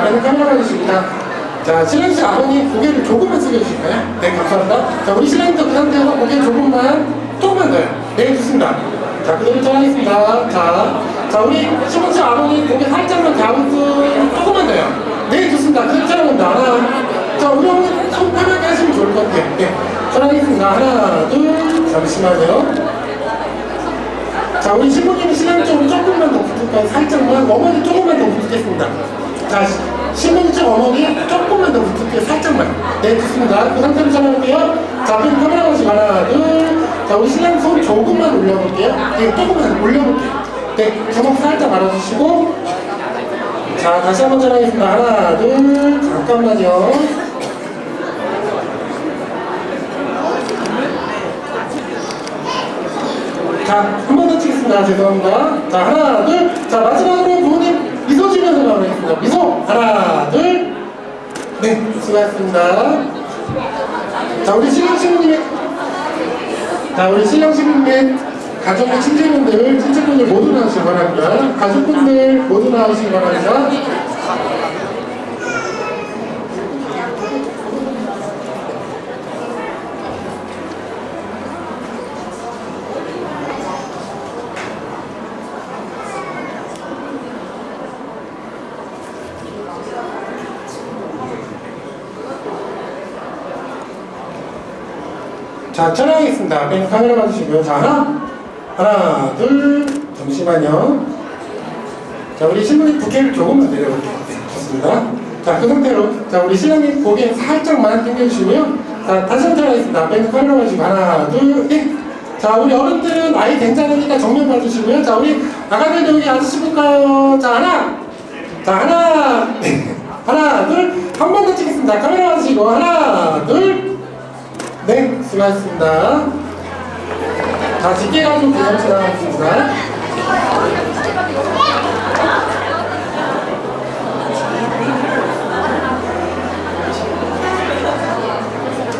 카메라 가주십니다. 자, 씨 아버님 고개를 조금만 숙여주실까요? 네, 감사합니다. 자, 우리 신랑도 그 상태에서 고개 조금만, 조금만 더요. 네, 좋습니다. 자, 그대로 촬영했습니다. 자, 자, 우리 씨 아버님 고개 살짝만 갸우뚱 조금만 더요. 네, 좋습니다. 그대로 촬영합니다. 하나, 자, 우리 어머니 손 편하게 하시면 좋을 것 같아요. 네, 촬영했습니다. 하나, 둘, 잠시만요. 자, 우리 신부님이 신랑 쪽으로 조금만 더 붙을까요? 살짝만. 어머니 조금만 더 붙겠습니다. 자, 쪽 어머니 조금만 더 붙을게요. 살짝만. 네, 좋습니다. 그 상태로 촬영할게요. 자, 앞에 카메라 보시고 하나, 둘. 자, 우리 신랑 손 조금만 올려볼게요. 네, 조금만 올려볼게요. 네, 주먹 살짝 말아주시고. 자, 다시 한번 촬영하겠습니다. 하나, 둘. 잠깐만요. 자, 한 번 더 찍겠습니다. 죄송합니다. 자, 하나, 둘. 자, 마지막으로 부모님 미소 지면서 마무리하겠습니다. 미소. 하나, 둘. 네, 수고하셨습니다. 자, 우리 신랑 신부님의 자, 우리 신랑 신부님의 가족과 친지분들, 친척분들 모두 나오시기 바랍니다. 가족분들 모두 나오시기 바랍니다. 자, 촬영하겠습니다. 앞에는 카메라 봐주시고요. 자, 하나, 하나, 둘, 잠시만요. 자, 우리 신부님 부케를 조금만 내려볼게요. 네, 좋습니다. 자, 그 상태로, 자, 우리 신랑님 고개 살짝만 당겨주시고요. 자, 다시 한번 촬영하겠습니다. 앞에는 카메라 봐주시고, 하나, 둘, 셋. 자, 우리 어른들은 아이 괜찮으니까 정면 봐주시고요. 자, 우리 아가들도 여기 아저씨 볼까요? 자, 하나, 자, 하나, 네. 하나, 둘, 한 번 더 찍겠습니다. 카메라 봐주시고, 하나, 둘, 네, 수고하셨습니다. 자, 짙게 가지고 그냥 지나가겠습니다.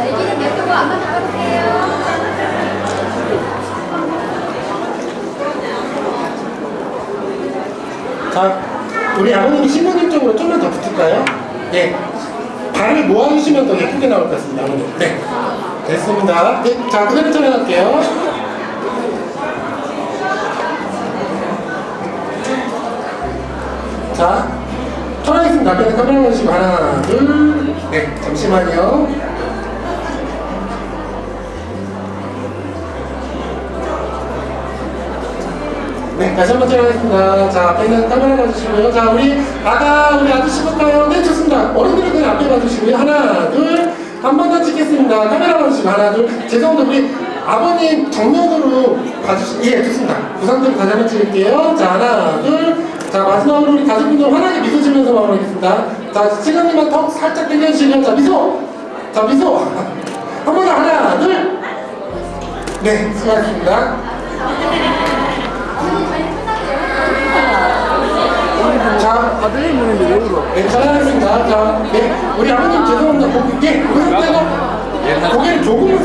애기는 몇 개고 한번 잡아볼게요. 자, 우리 아버님이 신부님 쪽으로 좀만 더 붙을까요? 네. 발을 모아주시면 더 예쁘게 나올 것 같습니다, 아버님. 네. 됐습니다. 네, 자, 그대로 촬영할게요. 자, 촬영했습니다. 앞에는 카메라 보시고 하나, 둘, 네, 잠시만요. 네, 다시 한번 촬영하겠습니다. 자, 앞에는 카메라 봐주시고요. 자, 우리 아가, 우리 아저씨 볼까요? 네, 좋습니다. 어른들은 그냥 앞에 봐주시고요. 하나, 둘, 한 번 더 찍겠습니다. 카메라 봐주시고, 하나, 둘. 죄송합니다. 우리 아버님 정면으로 봐주시, 예, 좋습니다. 그 상태로 다시 한번 찍을게요. 자, 하나, 둘. 자, 마지막으로 우리 가족분들 환하게 미소 지면서 마무리하겠습니다. 자, 시간님만 턱 살짝 당겨주시고요. 자, 미소. 자, 미소. 한 번 더, 하나, 둘. 네, 수고하셨습니다. 자, 아들이 보는데 왜 울어? 네, 잘하셨습니다. 자, 네, 우리 아버님 죄송합니다. 고개, 예,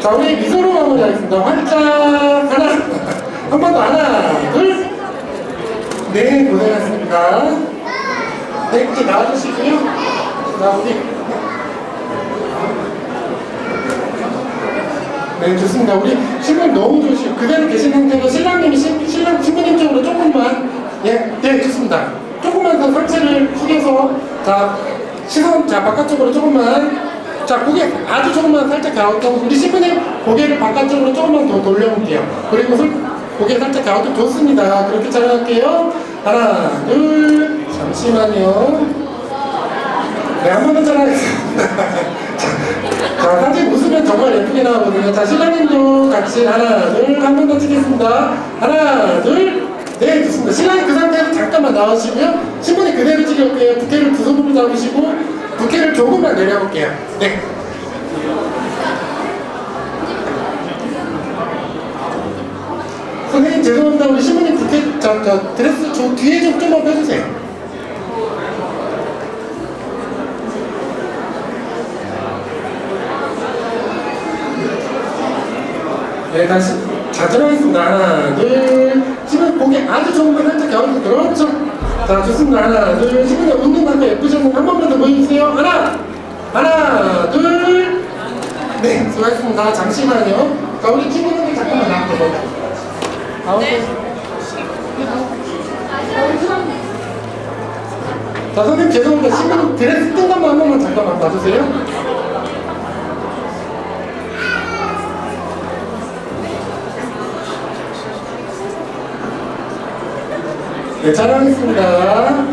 자, 우리 미소로 마무리하겠습니다. 활짝. 하나. 한 번 더. 하나, 둘. 네, 고생하셨습니다. 네, 이렇게 나와주시고요. 자, 우리. 네, 좋습니다. 우리 신부님 너무 좋으시고 그대로 계신 상태로 신랑님이 신, 신랑 신부님 쪽으로 조금만 예, 네, 좋습니다. 조금만 더 상체를 숙여서 자 시선 자 바깥쪽으로 조금만 자 고개 아주 조금만 살짝 갸우뚱 우리 신부님 고개를 바깥쪽으로 조금만 더 돌려볼게요. 그리고 손 고개 살짝 갸우뚱 좋습니다. 그렇게 촬영할게요. 하나, 둘, 잠시만요. 네, 한 번 더 촬영하겠습니다. 자, 사진 웃으면 정말 예쁘게 나오거든요. 자, 신랑님도 같이 하나, 둘, 한 번 더 찍겠습니다. 하나, 둘. 네, 좋습니다. 신랑이 그 상태에서 잠깐만 나오시고요. 신부님 그대로 찍을게요. 부케를 두 손으로 잡으시고 부케를 조금만 내려볼게요. 네. 선생님 죄송합니다. 우리 신부님 부케 저, 저 드레스 저 뒤에 좀 좀만 빼주세요. 네, 다시 자 들어가겠습니다. 하나, 둘. 지금 고개 아주 조금만 살짝 겨울게 그렇죠. 자, 좋습니다. 하나, 둘. 지금 웃는 만큼 예쁘셨는데 한 번만 더 보여주세요. 하나, 하나, 둘. 네, 수고하셨습니다. 잠시만요. 자, 우리 친구들 잠깐만 나와보세요. 나오세요. 자, 선생님 죄송합니다. 지금 드레스 뜬 것만 한 번만 잠깐만 봐주세요. 네, 촬영하겠습니다.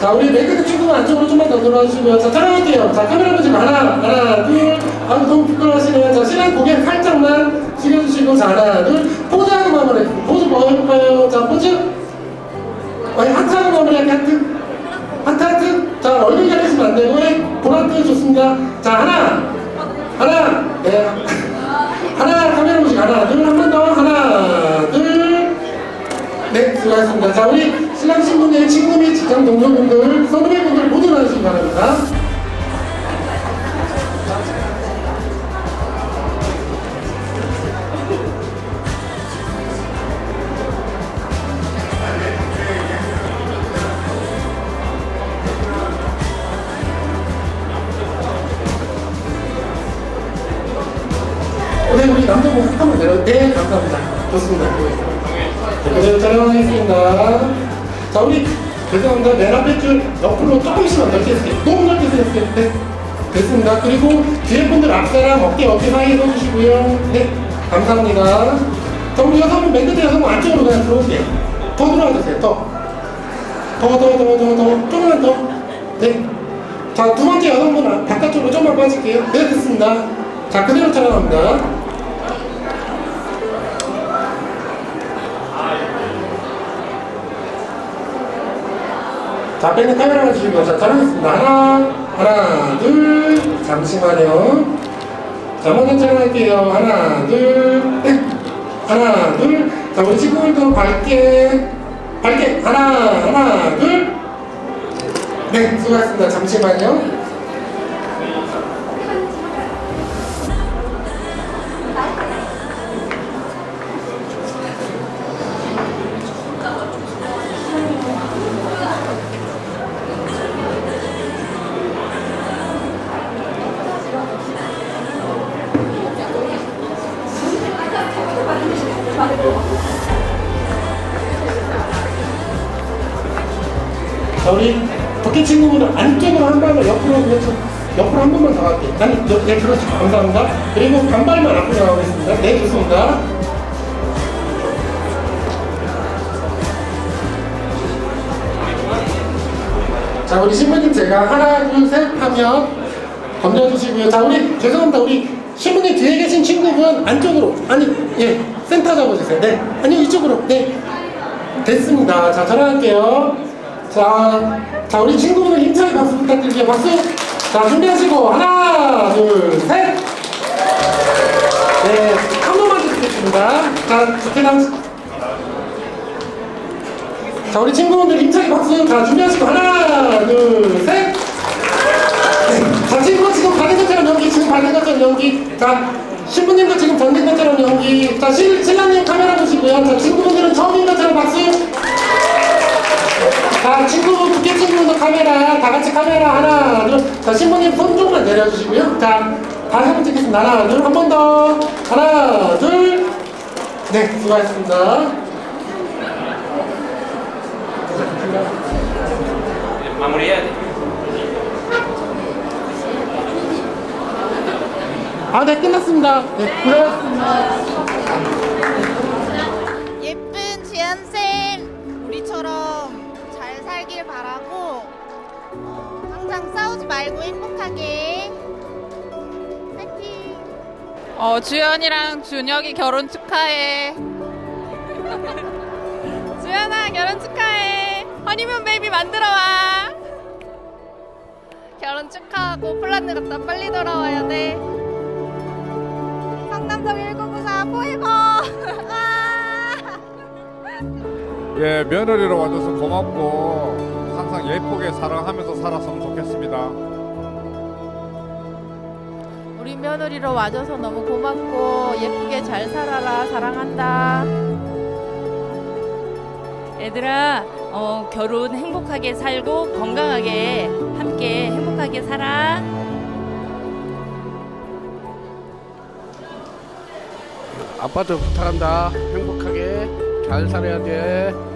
자, 우리 맨 끝에 친구 안쪽으로 좀만 더 들어와주시고요. 자, 촬영할게요. 자, 카메라 보시고 하나, 하나, 둘. 아, 너무 부끄러워하시네요. 자, 신랑 고개 살짝만 숙여주시고, 자, 하나, 둘. 포즈 하고 마무리. 포즈 뭐 해볼까요? 자, 포즈. 어, 하트 하고 마무리할게요, 하트. 하트, 하트. 자, 얼굴 가리시면 안 되고, 예, 보라트 좋습니다. 자, 하나, 하나, 네. 하나, 카메라 보시고, 하나, 둘. 한 번 더. 하나, 둘. 네, 수고하셨습니다. 자, 우리 신랑 신부님, 친구 및 직장 동료분들, 선후배분들 모두 나오시기 바랍니다. 네, 우리 남자분 한번 내려. 네, 감사합니다. 좋습니다. 네, 그대로 촬영하겠습니다. 자, 우리 죄송합니다. 맨 앞에 줄 옆으로 조금씩만 넓게 해주세요. 너무 넓게 해주세요. 네. 됐습니다. 그리고 뒤에 분들 앞사람 어깨 어깨 사이에 서주시고요. 네, 감사합니다. 자, 우리 여성분 맨 끝에 여성분 안쪽으로 그냥 들어올게요. 더 들어와주세요. 더. 더, 더, 더, 더, 더. 조금만 더. 네. 자, 두 번째 여성분 아- 바깥쪽으로 좀만 빠질게요. 네, 됐습니다. 자, 그대로 촬영합니다. 자, 있는 카메라를 주시고, 자, 촬영했습니다. 하나, 하나, 둘, 잠시만요. 자, 먼저 촬영할게요. 하나, 둘, 넷. 하나, 둘. 자, 우리 친구들도 밝게, 밝게. 하나, 하나, 둘. 네, 수고하셨습니다. 잠시만요. 자, 우리 도끼 친구분들 안쪽으로 한 발만 옆으로 그렇죠. 옆으로 한 번만 더 갈게요. 아니, 여- 네, 그렇죠. 감사합니다. 그리고 반발만 앞으로 나가겠습니다. 네, 좋습니다. 자, 우리 신부님 제가 하나, 둘, 셋 하면 건져주시고요. 자, 우리 죄송합니다. 우리 신부님 뒤에 계신 친구분 안쪽으로 아니, 예, 센터 잡아주세요. 네, 아니 이쪽으로. 네, 됐습니다. 자, 전화할게요. 자, 자, 우리 친구분들 힘차게 박수 부탁드릴게요. 박수. 자, 준비하시고 하나, 둘, 셋. 네, 한 번만 더 드리겠습니다. 자, 부탁드립니다. 자, 우리 친구분들 힘차게 박수. 자, 준비하시고 하나, 둘, 셋. 네. 자, 친구 지금 받은 것처럼 연기, 지금 받은 것처럼 연기. 자, 신부님도 지금 던진 것처럼 연기. 자, 신, 신랑님 카메라 보시고요. 자, 친구분들은 처음인 것처럼 박수. 자, 친구분, 부캐 친구분도 카메라, 다 같이 카메라 하나, 둘. 자, 신부님 손 좀만 내려주시고요. 자, 다시 한번 찍겠습니다. 하나, 둘, 한 번 더. 하나, 둘. 네, 수고하셨습니다. 마무리해야 돼. 아, 네, 끝났습니다. 네, 고생하셨습니다. 잘 살길 바라고 어, 항상 싸우지 말고 행복하게 파이팅 어, 주연이랑 준혁이 결혼 축하해. 주연아 결혼 축하해. 허니문 베이비 만들어 와. 결혼 축하하고 폴란드 갔다 빨리 돌아와야 돼. 성남동 1994 포에버. 예, 며느리로 와줘서 고맙고 항상 예쁘게 사랑하면서 살았으면 좋겠습니다. 우리 며느리로 와줘서 너무 고맙고 예쁘게 잘 살아라 사랑한다. 얘들아, 어, 결혼 행복하게 살고 건강하게 함께 행복하게 살아. 아빠 도 부탁한다. 행복하게 잘 살아야 돼.